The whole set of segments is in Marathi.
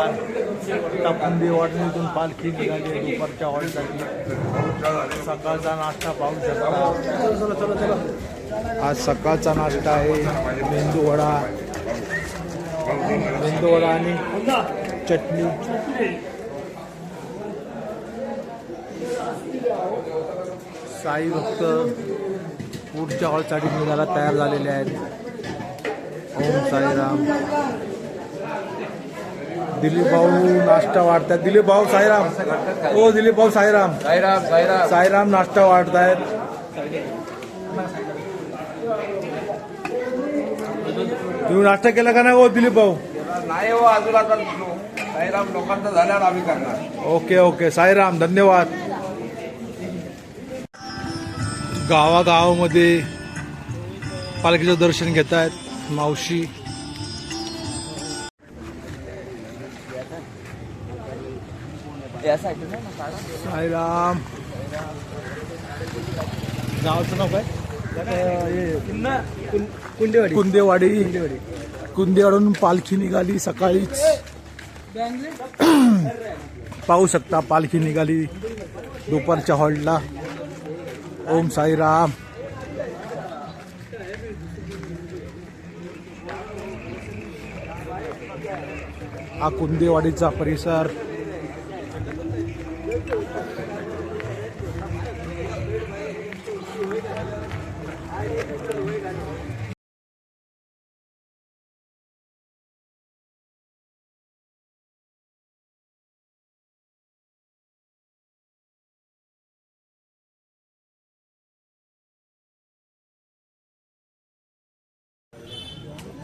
टाकुंदी वाटणीतून पालखी निघाली दुपारच्या हॉलसाठी. सकाळचा नाश्ता पाहू शकता. आज सकाळचा नाश्ता आहे. मेंदू वडा. मेंदू वडा आणि चटणी. साई भक्त पुढच्या हॉलसाठी निघायला तयार झालेले आहेत. ओम साईराम. दिलीप भाऊ नाश्ता वाढतायत दिलीप भाऊ साईराम. हो दिलीप भाऊ साईराम. साईराम साईराम. साईराम नाश्ता वाढतायत. तुम्ही नाश्ता केला का नाही हो दिलीप भाऊ? नाही हो अजून आता साईराम लोकांचा झाल्यावर आम्ही करणार. Okay okay. साईराम धन्यवाद. गावागावामध्ये पालखीचं दर्शन घेत आहेत मावशी. साईराम. गावाचं नाव काय? कुंदेवाडी. कुंदेवाडी. कुंदेवाडून पालखी निघाली सकाळीच पाहू शकता पालखी निघाली दुपारच्या हॉलला. ओम साईराम. हा कुंदेवाडीचा परिसर.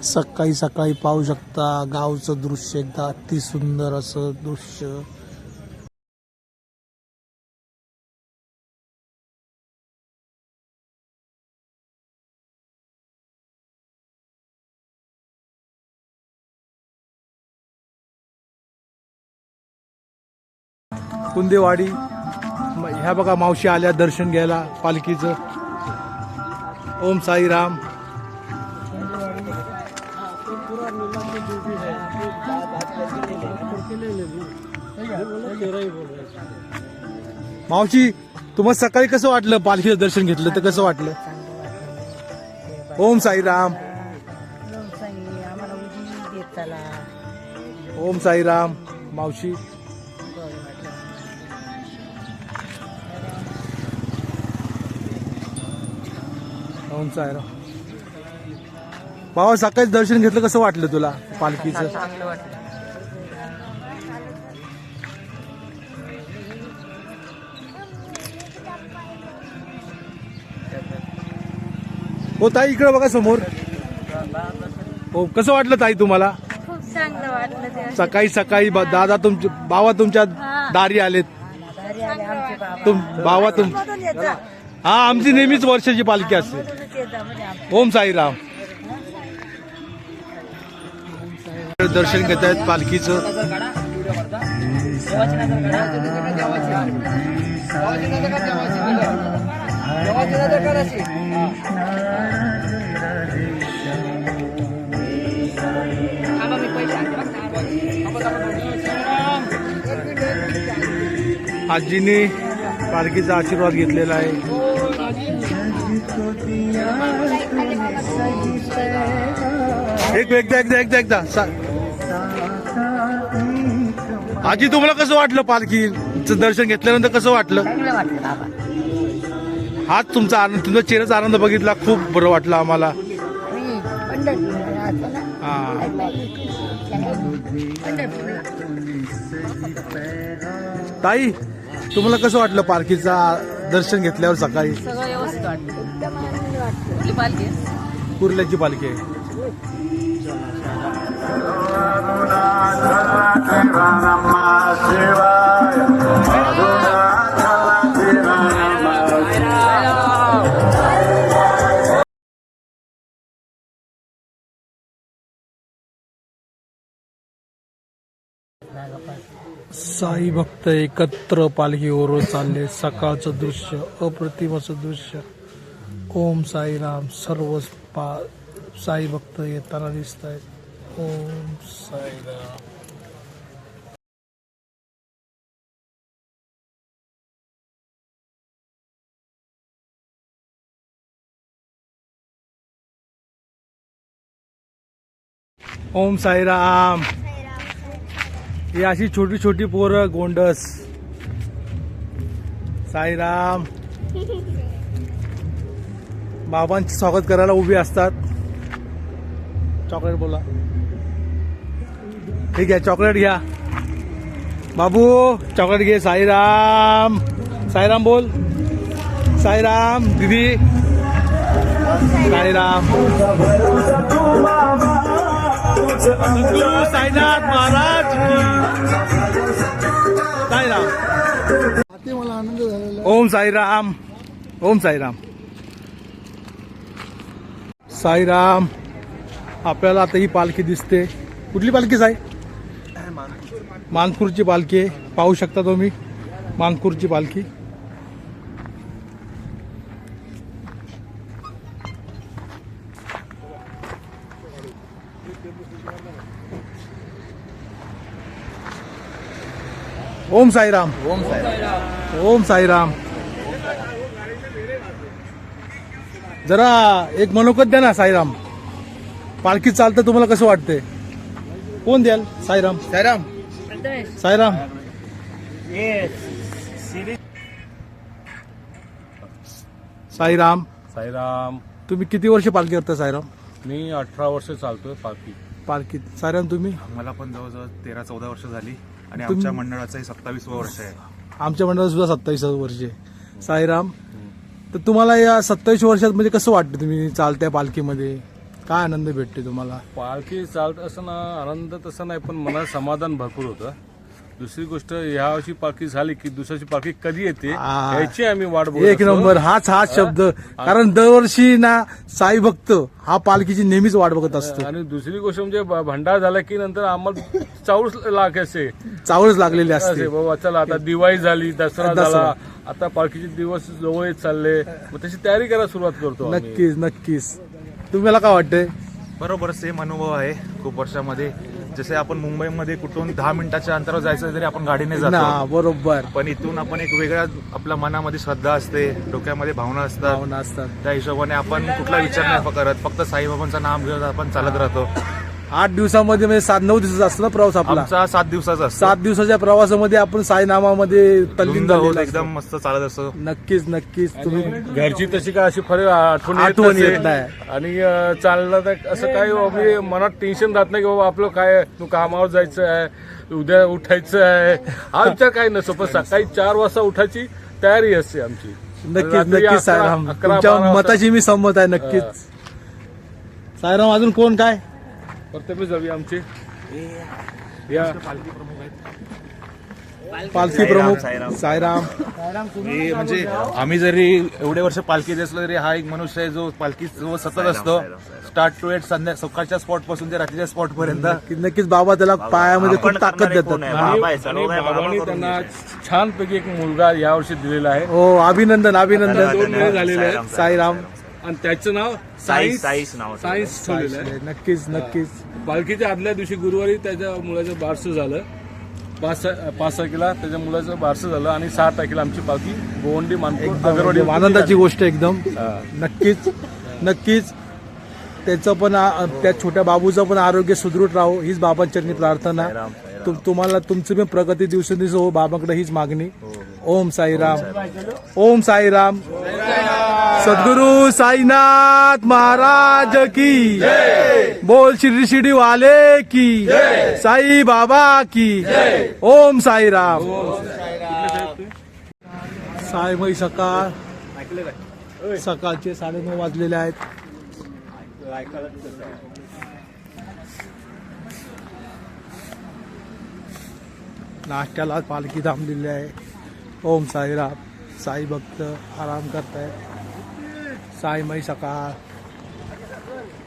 सकाळी सकाळी पाहू शकता. गावचं दृश्य एकदा अति सुंदर असं दृश्य. कुंदेवाडी ह्या बघा मावशी आल्या दर्शन घ्यायला पालखीचं. ओम साईराम. मावशी तुम्हाला सकाळी कसं वाटलं? पालखीचं दर्शन घेतलं तर कसं वाटलं? ओम साईराम. ओम साईराम. मावशी. ओम साईराम. बाबा सकाळी दर्शन घेतलं कसं वाटलं तुला पालखीचं? हो ताई इकडे बघा समोर. हो कसं वाटलं ताई तुम्हाला? खूप चांगलं वाटलं ते. सकाळी सकाळी ब- दादा तुमचे बाबा तुमच्या दारी आलेत. घरी आले आमचे बाबा तुम बाबा तुम. हा आमची नेहमीच वर्षाची पालखी असते. ओम साईराम. दर्शन घेत आहेत पालखीचं. आजीने पालखीचा आशीर्वाद घेतलेला आहे. एक एकदा एकदा एकदा एकदा आजी तुम्हाला कसं वाटलं पालखीचं दर्शन घेतल्यानंतर कसं वाटलं? हाच तुमचा आनंद तुमचा चेहऱ्याचा आनंद बघितला खूप बरं वाटलं आम्हाला. हा. ताई तुम्हाला कसं वाटलं पालखीचा दर्शन घेतल्यावर सकाळी? सगळं व्यवस्थित कुठली पालखी? कुर्ल्याची पालखी आहे. साई भक्त एकत्र पालखीवर चालले. सकाळचं दृश्य अप्रतिमाच दृश्य. ओम साई राम सर्व पा साई भक्त येताना दिसत आहेत ओम साईराम. ओम साईराम. ही अशी छोटी छोटी पोरं गोंडस. साईराम. बाबांचे स्वागत करायला उभी असतात. चॉकलेट बोला. ठीक आहे चॉकलेट घ्या. बाबू चॉकलेट घे साईराम. साईराम बोल. साईराम दीदी. साईराम. सद्गुरू साईनाथ महाराज. साईराम मला आनंद झालेला ओम साईराम. ओम साईराम. साईराम आपल्याला आता ही पालखी दिसते. कुठली पालखी साई? मानकूरची पालखी आहे. पाहू शकता तुम्ही मानकूरची पालखी. ओम साईराम. ओम साहेब ओम साईराम. जरा एक मनोगत द्या ना साईराम. पालखी चालतं तुम्हाला कसं वाटतंय? कोण द्याल? साईराम. साईराम. साईराम. साईराम. साईराम. तुम्ही किती वर्ष पालखी करता साईराम? मी अठरा वर्ष चालतोय पालखी. पालखी. साईराम तुम्ही? मला पण जवळजवळ तेरा चौदा वर्ष झाली. आणि आमच्या मंडळाचंही सत्तावीसवं वर्ष आहे. आमच्या मंडळात सुद्धा सत्तावीस वर्ष आहे. साईराम तर तुम्हाला या सत्तावीस वर्षात म्हणजे कसं वाटतं तुम्ही चालत्या पालखीमध्ये? काय आनंद भेटते तुम्हाला? पालखी चालत असताना आनंद तसा नाही पण मनात समाधान भरपूर होतं. दुसरी गोष्ट ह्या वर्षी पालखी झाली की दुसऱ्याची पालखी कधी येते आ. याची आम्ही वाट बघत एक असतो. नंबर हाच हाच शब्द कारण दरवर्षी ना साई भक्त हा पालखीची नेहमीच वाट बघत असतो आणि दुसरी गोष्ट म्हणजे भ- भंडारा झाला की नंतर आम्हाला चाळीस लाख असे चावळच लागलेली असे असते बाबा चला आता दिवाळी झाली दसरा दसरा. झाला आता पालखीचे दिवस जवळ येत चालले मग तशी तयारी करायला सुरुवात करतो आम्ही. नक्कीच नक्कीच तुम्हाला काय वाटतंय बरोबर सेम अनुभव आहे खूप वर्षामध्ये जसे आपण मुंबईमध्ये कुठून दहा मिनिटाच्या अंतरावर जायचं तरी आपण गाडीने ना जातो बरोबर. पण इथून आपण एक वेगळ्या आपल्या मनामध्ये श्रद्धा असते डोक्यामध्ये भावना असतात. भावना असतात. त्या हिशोबाने आपण कुठला विचार नाही करत फक्त साईबाबांचं नाम घेऊन आपण चालत राहतो. आठ दिवसामध्ये म्हणजे सात नऊ दिवसाचा असतो ना प्रवास आपला. आमचा सात दिवसाचा असतो. सात दिवसाच्या प्रवासामध्ये आपण साई नामामध्ये तल्लीन धुंद झालेलो एकदम. मस्त चालत असतो. नक्कीच नक्कीच. तुम्ही घरची तशी काय अशी फरक आठवण येत आठवण. येत नाही. आणि अं, चाललं तर असं काही मी मनात टेन्शन राहत नाही की बाबा आपलं काय आहे, तू कामावर जायचं आहे उद्या उठायचं आहे. हा विचार काही नसतो पण सकाळी चार वाजता उठायची तयारी असते आमची. नक्कीच रात्री नक्कीच अकरा- तुमच्या बारा वाजता- मताशी मी संमत आहे नक्कीच. साईराम अजून कोण काय? कर्तव्य जावी आमचे. या. पालखी प्रमुख साईराम हे म्हणजे आम्ही जरी एवढे वर्ष पालखीत असलो तरी हा एक मनुष्य आहे जो पालखी जो सतत असतो. स्टार्ट टू एट संध्या सकाळच्या स्पॉटपासून ते रात्रीच्या स्पॉट पर्यंत. नक्कीच नक्कीच बाबा त्याला पायामध्ये खूप ताकद देतात. बाबांनी त्यांना छानपैकी एक मुलगा यावर्षी दिलेला आहे. हो अभिनंदन अभिनंदन. झालेले आहेत. साईराम. आणि त्याचं नाव सायन्स सायन्स ठेवलेलं आहे. नक्कीच नक्कीच. पालखीच्या आदल्या दिवशी गुरुवारी त्याच्या मुलाचं बारसं झालं. पाच पाच तारखेला त्याच्या मुलाचं बारसं झालं आणि सहा तारखेला आमची पालखी गोवंडी मानपूर अगरवाडी आनंदाची गोष्ट एकदम. नक्कीच नक्कीच. त्याचं पण आ- त्या छोट्या बाबूचं पण आरोग्य सुदृढ राहो हीच बाबांचरणी प्रार्थना. तुम- तुम्हाला तुमची पण प्रगती दिवसेंदिवस हो बाबांकडे हीच मागणी. ओम साईराम. ओम साईराम. सद्गुरु साईनाथ महाराज की बोल श्री शिडी वाले की साई बाबा की ओम साईराम सायमय सकाळ। सकाळचे साडे नऊ वाजलेले आहेत. नाश्त्याला पालखी थांबलेली आहे. ओम साईराम साई भक्त आराम करतायत. साईमय सकाळ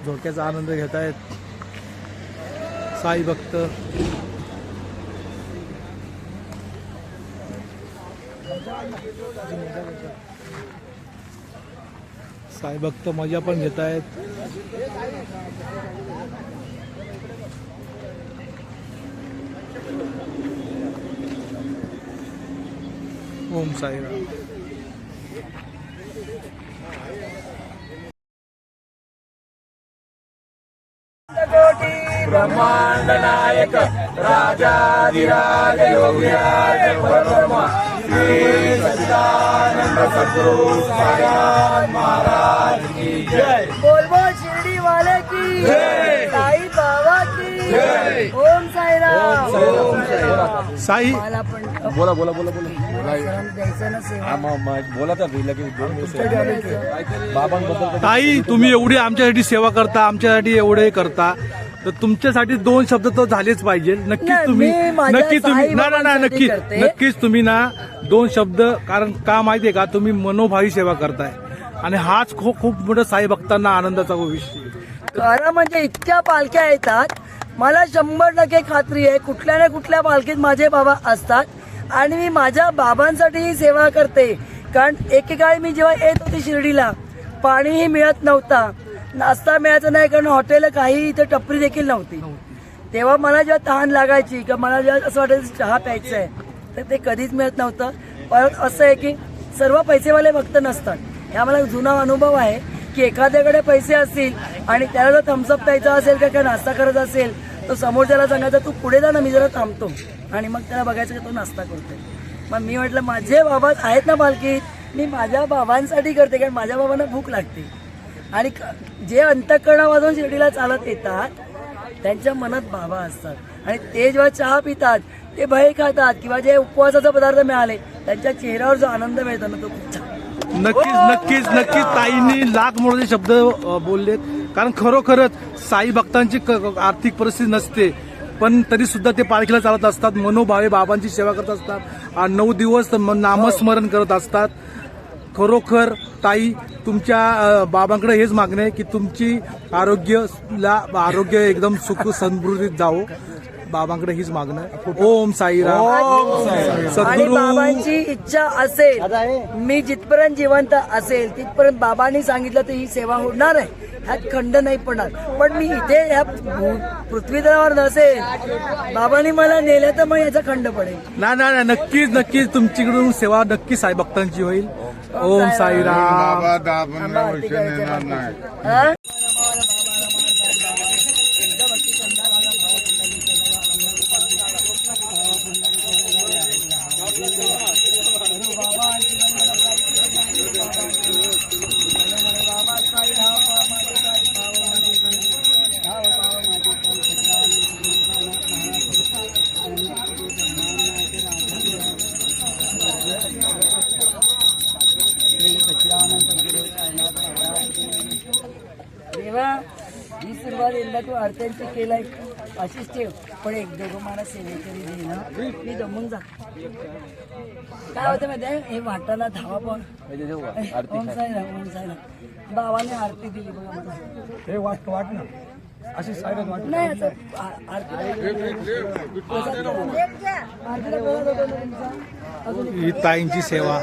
झोक्याचा आनंद घेत आहेत साई भक्त. साई भक्त मजा पण घेत आहेत ओम साईराम. राजाधिराज योगीराज परब्रह्म श्री सच्चिदानंद सद्गुरु साईनाथ महाराज की जय। बोल बोल शिर्डी वाले की साई बाबा की ओम साईराम। साई। मला पण बोला बोला बोला बोला. बोला तर लगेच दोन दिवस बाबांबद्दल ताई तुम्ही एवढी आमच्यासाठी सेवा करता आमच्यासाठी एवढे करता. तर तुमच्यासाठी दोन शब्द तर झालेच पाहिजे. नक्कीच नाही, तुम्ही मी माझ्या नक्की तुम्ही ना ना ना बाबांसाठी नक्की करते. नक्कीच तुम्ही ना दोन शब्द कारण का माहितीये का तुम्ही मनोभावी सेवा करताय. आणि हाच खूप खूप मोठा साई भक्तांना आनंदाचा विषय खरं म्हणजे इतक्या पालख्या येतात. मला शंभर टक्के खात्री आहे कुठल्या ना कुठल्या पालखीत माझे बाबा असतात. आणि मी माझ्या बाबांसाठीही सेवा करते. कारण एकेकाळी मी जेव्हा येत होती शिर्डीला पाणीही मिळत नव्हता. नाश्ता मिळायचा नाही कारण हॉटेल काही इथे टपरी देखील नव्हती. तेव्हा मला जेव्हा तहान लागायची किंवा मला जेव्हा असं वाटायचं चहा प्यायचा आहे तर ते कधीच मिळत नव्हतं. परत असं आहे की सर्व पैसेवाले भक्त नसतात. हा मला जुना अनुभव आहे की एखाद्याकडे पैसे असतील आणि त्याला जर थम्सअप प्यायचा असेल का काय नाश्ता करत असेल तो समोरच्याला सांगायचा तू पुढे जा ना मी जरा थांबतो. आणि मग त्याला बघायचं की तो नाश्ता करतोय. मग मी म्हटलं माझे बाबा आहेत ना पालखीत मी माझ्या बाबांसाठी करते कारण माझ्या बाबांना भूक लागते. आणि क- जे अंतकरणा वाजवून शिर्डीला चालत येतात त्यांच्या मनात बाबा असतात. आणि ते जेव्हा चहा पितात ते भय खातात किंवा जे उपवासाचे पदार्थ मिळाले त्यांच्या चेहऱ्यावर जो आनंद मिळतो ना तो खूप छान. नक्कीच नक्कीच नक्कीच ताईंनी लाख मोठे शब्द बोललेत. कारण खरोखरच साई भक्तांची क- आर्थिक परिस्थिती नसते. पण तरी सुद्धा ते पालखीला चालत असतात. मनोभावे बाबांची सेवा करत असतात. नऊ दिवस नामस्मरण करत असतात. खरोखर ताई तुमच्या बाबांकडे हेच मागणं आहे की तुमची आरोग्यला आरोग्य एकदम सुख समृद्धीत जावो. बाबांकडे हीच मागणं आहे. ओम साईराम. आणि सद्गुरू. बाबांची इच्छा असेल मी जिथपर्यंत जिवंत असेल तिथपर्यंत बाबांनी सांगितलं तर ही सेवा होणार आहे. ह्यात खंड नाही पडणार. पण मी इथे ह्या पृथ्वीतलावर नसेल बाबांनी मला नेलं तर मग याचा खंड पडेल. नाही नाही नाही, नक्कीच नक्कीच तुमच्याकडून सेवा नक्की साई भक्तांची होईल. ओम साईराम. बाबा दहा पंधरा वर्ष नेणार. नाही. आरत्यांची केलाय अशीच ठेव पण एक दोघं मला सेवेकरी दे ना. मी दमून जा. काय होतं माहिती आहे? हे वाटायला धावा पण. ओम साईराम ओम साईराम. बाबाने आरती दिली बघा हे वाट वाट ना. अशी साईराम वाट. नाही असं आ- आरतीला आरतीला प्रसाद होतो ना तुमचा? अजून ही ताईंची सेवा.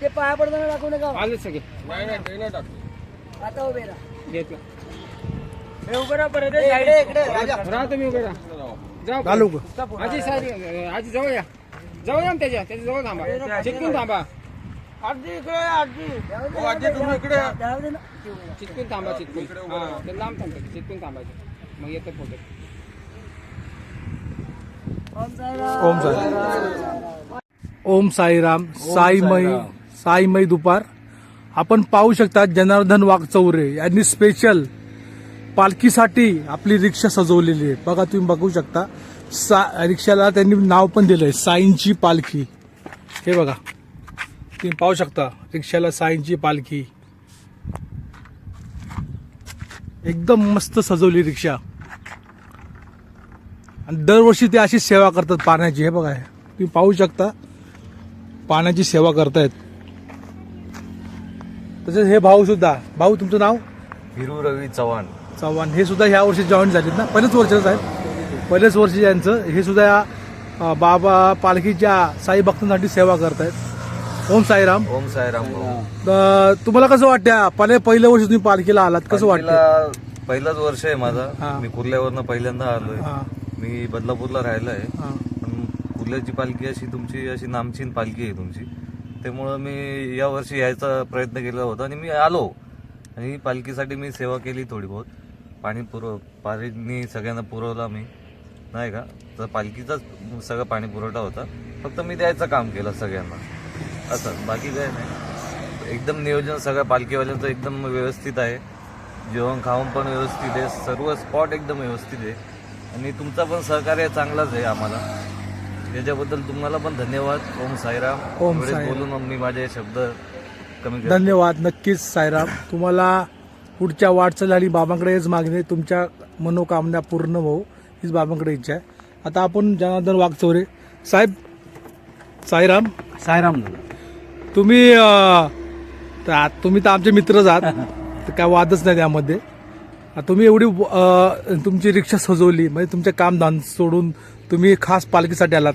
ते पाया पडताना दाखवू नका. नाही नाही ते नाही टाकतो आता उभे राहा. घालू का आजी सारी आजी जवळ या. जवळ या ना त्याच्या त्याच्याजवळ थांबा. चिटकून थांबा. आजी इकडे आजी. हो, आजी तुम्ही इकडे या. जाऊ दे ना. चिटकून थांबा चिटकून. हा ते लांब थांबतात चिटकून थांबायचं मग येतं फोटो ओम साईराम. ओम साई ओम साईराम. साईमय साईमय दुपार. आपण पाहू शकता जनार्दन वाघचौरे यांनी स्पेशल पालखीसाठी आपली रिक्षा सजवलेली आहे. बघा तुम्ही बघू शकता. सा रिक्षाला त्यांनी नाव पण दिलंय साईंची पालखी. हे बघा. तुम्ही पाहू शकता रिक्षाला साईंची पालखी. एकदम मस्त सजवली रिक्षा. आणि दरवर्षी ते अशी सेवा करतात पाण्याची. हे बघा तुम्ही पाहू शकता पाण्याची सेवा करतायत. तसेच हे भाऊ सुद्धा. भाऊ तुमचं नाव? हिरू रवी चव्हाण. चव्हाण. हे सुद्धा ह्या वर्षी जॉईन झालेत ना? पहिल्याच वर्षाचं आहेत पहिल्याच वर्षी यांचं. हे सुद्धा या बाबा पालखीच्या साई भक्तांसाठी सेवा करतायत. ओम साईराम. ओम साईराम अं, तुम्हाला कसं वाटतं पहिले पहिल्या वर्षी तुम्ही पालखीला आलात. कसं वाटतं पालखीला पहिलाच वर्ष आहे. माझा. मी कुर्ल्यावरनं पहिल्यांदा आलोय. मी बदलापूरला राहिला आहे. पण कुर्ल्याची पालखी अशी तुमची अशी नामचीन पालखी आहे तुमची. त्यामुळं मी यावर्षी यायचा प्रयत्न केला होता आणि मी आलो. आणि पालखीसाठी मी सेवा केली थोडी बहुत. पाणी पुरव पाणी सगळ्यांना पुरवला मी. नाही का? तर पालखीचाच सगळं पाणी पुरवठा होता. फक्त मी द्यायचं काम केलं सगळ्यांना. असं. बाकी काय नाही. एकदम नियोजन सगळ्या पालखीवाल्यांचं एकदम व्यवस्थित आहे. जेवण खाऊन पण व्यवस्थित आहे. सर्व स्पॉट एकदम व्यवस्थित आहे. आणि तुमचा पण सहकार्य चांगलाच आहे आम्हाला. त्याच्याबद्दल तुम्हाला पण धन्यवाद. ओम साईराम. ओम एवढेच साईराम. बोलून मी माझे शब्द कमी करतो. धन्यवाद नक्कीच सायराम तुम्हाला पुढच्या वाटचाली बाबांकडे हेच मागणी आहे. तुमच्या मनोकामना पूर्ण हो हीच बाबांकडे इच्छा आहे. आता आपण जनार्दन वागचौरे साहेब साईराम. सायराम तुम्ही अं, तर तुम्ही तर आमचे मित्रच आहात. तर काय वादच नाही त्यामध्ये. आ, तुम्ही एवढी अं, तुमची रिक्षा सजवली म्हणजे तुमचे काम धान सोडून तुम्ही खास पालखीसाठी आलात.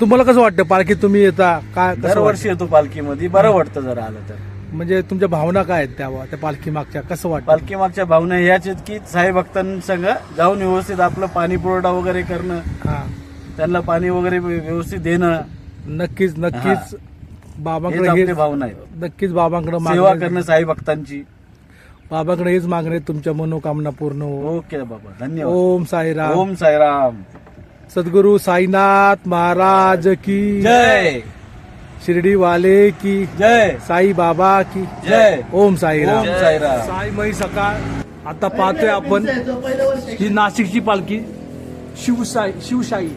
तुम्हाला कसं वाटतं पालखी तुम्ही येता? काय दरवर्षी येतो पालखीमध्ये. बरं वाटतं जरा आलं तर? म्हणजे तुमच्या भावना काय आहेत त्या त्या पालखी मागच्या? कसं वाटतं? पालखी मागच्या भावना ह्याच आहेत की साई भक्तांसंग जाऊन व्यवस्थित आपलं पाणी पुरवठा वगैरे करणं हा. त्यांना पाणी वगैरे व्यवस्थित देणं. नक्कीच नक्कीच बाबांकडे भावना आहे नक्कीच बाबांकडे सेवा करणं साई भक्तांची. बाबांकडे हेच मागणे तुमच्या मनोकामना पूर्ण हो. ओके बाबा धन्यवाद. ओम साईराम. ओम साईराम. सद्गुरु साईनाथ महाराज की। जय। शिर्डी वाले की। जय। साई बाबा की। जय। ओम साईराम ओम साईराम साईमयी सकाळ। आता पाहतोय आपण ही नाशिकची पालखी शिवसाई शिवशाही.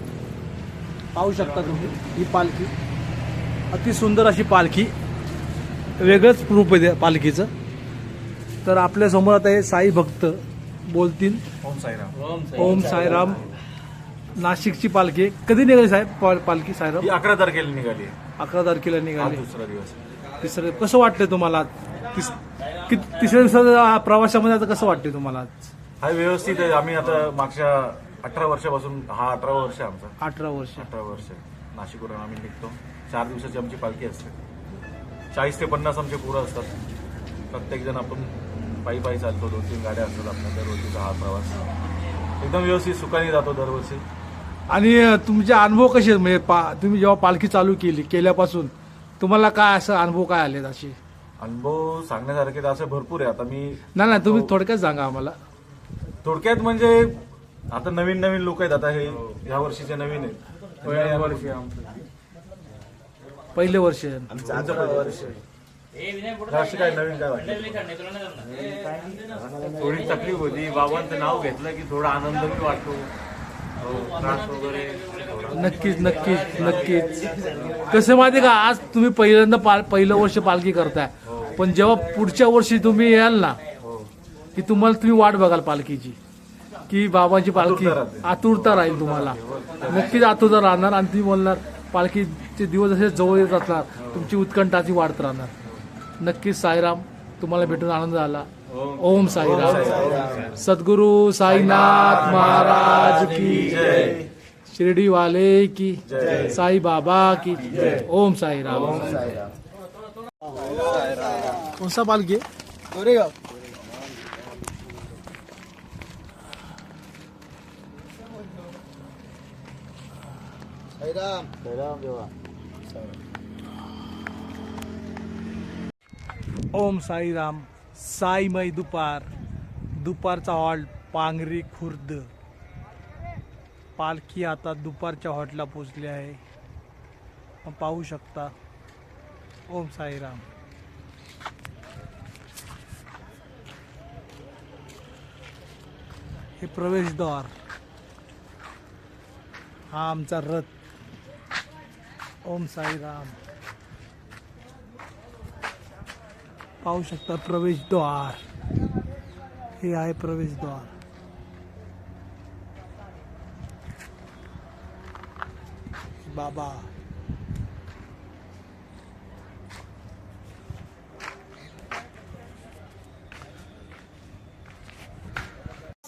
पाहू शकता तुम्ही ही पालखी. अति सुंदर अशी पालखी. वेगळंच रूप आहे पालखीचं. तर आपल्यासमोर आता हे साई भक्त बोलतील. ओम साईराम ओम साईराम नाशिकची पालखी आहे. कधी निघाली साहेब पालखी ही अकरा तारखेला निघाली अकरा तारखेला निघाली. दुसरा दिवस. तिसरं कसं वाटतंय तुम्हाला तिस- तिसऱ्या दिवसाच्या प्रवासामध्ये आता कसं वाटतंय तुम्हाला? हा व्यवस्थित आहे. आम्ही आता मागच्या अठरा वर्षापासून हा अठरा वर्ष आहे आमचा. अठरा वर्ष. अठरा वर्ष नाशिकवरून आम्ही निघतो. चार दिवसाची आमची पालखी असते. चाळीस ते पन्नास आमचे पुरं असतात. प्रत्येक जण आपण पायी पायी चालतो. दोन तीन गाड्या असतात आपल्या. दरवर्षीचा हा प्रवास एकदम व्यवस्थित सुखाने जातो दरवर्षी. आणि तुमचे अनुभव कसे आहेत? म्हणजे पा- तुम्ही जेव्हा पालखी चालू केली केल्यापासून तुम्हाला काय असं अनुभव काय आले असे? अनुभव सांगण्यासारखे तर असे भरपूर आहे आता मी नाही नाही तुम्ही थोडक्यात सांगा आम्हाला. थोडक्यात म्हणजे आता नवीन नवीन लोक आहेत आता हे या वर्षीचे नवीन आहेत. पहिले वर्ष जास्त काय नवीन काय वाटलं थोडी तकलीफ होती. बाबांचं नाव घेतलं की थोडा आनंद बी वाटतो. नक्कीच नक्कीच नक्कीच. कसं माहिती का? आज तुम्ही पहिल्यांदा पाल- पहिलं वर्ष पालखी करताय. पण जेव्हा पुढच्या वर्षी तुम्ही याल ना की तुम्हाला तुम्ही वाट बघाल पालखीची. की बाबाची पालखी आतुरता राहील तुम्हाला. नक्कीच आतुरता राहणार आणि तुम्ही बोलणार पालखीचे दिवस असे जवळ येत असणार तुमची उत्कंठाची वाढत राहणार. नक्कीच साईराम तुम्हाला भेटून आनंद झाला. ओम साईराम। सद्गुरु साईनाथ महाराज की शिर्डी वाले की साई बाबा की ओम साई राम कौन सा गोरेगाव। साईराम। ओम साईराम। साईमय दुपार. दुपारचा हॉल्ट पांगरी खुर्द. पालखी आता दुपारच्या हॉल्टला पोचली आहे. पाहू शकता ओम साईराम. हे प्रवेशद्वार. हा आमचा रथ. ओम साईराम. पाहू शकता प्रवेशद्वार. हे आहे प्रवेशद्वार. बाबा.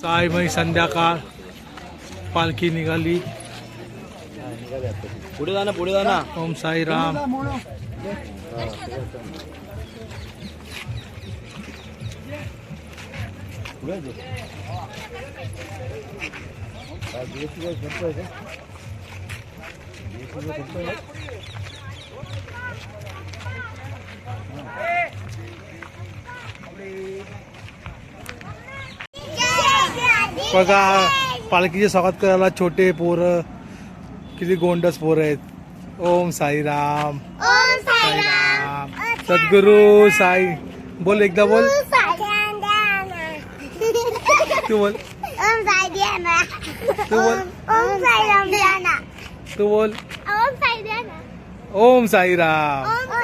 सायमय संध्याकाळ. पालखी निघाली. पुढे जा ना पुढे जा ना. ओम साईराम. बघा पालखीचे स्वागत करायला छोटे पोर किती गोंडस पोर आहेत. ओम साईराम साईराम सद्गुरू साई. बोल एकदा बोल. तू बोल. ओम साई द्या ना तू बोल. ओम साई राम द्या ना तू बोल. ओम साई द्या ना ओम साईराम. ओम साई राम